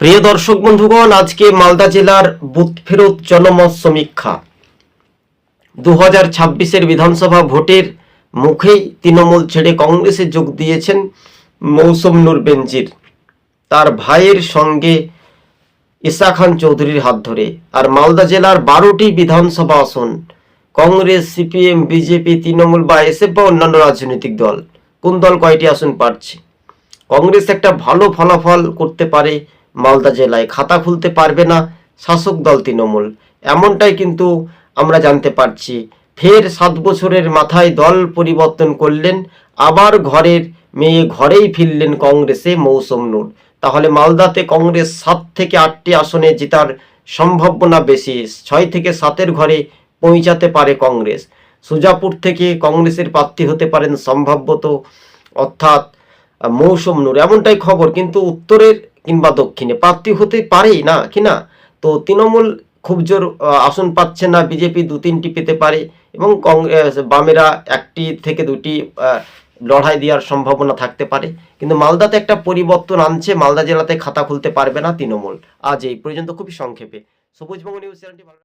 প্রিয় দর্শক বন্ধুগণ, আজকে মালদা জেলার বুথ ফেরত জনমত সমীক্ষা দু হাজার ছাব্বিশের বিধানসভা ভোটের মুখেই তৃণমূল ছেড়ে কংগ্রেসে যোগ দিয়েছেন মৌসুম নূর বেনজির। তার ভাইয়ের সঙ্গে ইসা খান চৌধুরীর হাত ধরে। আর মালদা জেলার বারোটি বিধানসভা আসন, কংগ্রেস, সিপিএম, বিজেপি, তৃণমূল বা এসএফ বা অন্যান্য রাজনৈতিক দল, কোন দল কয়টি আসন পাচ্ছে কংগ্রেস একটা ভালো ফলাফল করতে পারে মালদা জেলায় খাতা খুলতে পারবে না, শাসক দল তৃণমূল। এমনটাই কিন্তু আমরা জানতে পারছি। ফের সাত বছরের মাথায় দল পরিবর্তন করলেন, আবার ঘরের মেয়ে ঘরেই ফিরলেন কংগ্রেসে মৌসুম নূর। তাহলে মালদাতে কংগ্রেস সাত থেকে আটটি আসনে জেতার সম্ভাবনা বেশি, ছয় থেকে সাতের ঘরে পৌঁছাতে পারে কংগ্রেস। সুজাপুর থেকে কংগ্রেসের প্রার্থী হতে পারেন সম্ভাব্যত, অর্থাৎ মৌসুম নূর। এমনটাই খবর, কিন্তু উত্তরের কিংবা দক্ষিণে। প্রার্থী হতে পারেই না, কি না? তো তৃণমূল খুব জোর আসন পাচ্ছে না, বিজেপি দু তিনটি পেতে পারে এবং কংগ্রেস, বামেরা একটি থেকে দুটি লড়াই দেওয়ার সম্ভাবনা থাকতে পারে। কিন্তু মালদাতে একটা পরিবর্তন আনছে, মালদা জেলাতে খাতা খুলতে পারবে না তৃণমূল। আজ এই পর্যন্ত, খুবই সংক্ষেপে। সবুজবঙ্গ নিউজ চ্যানেলটি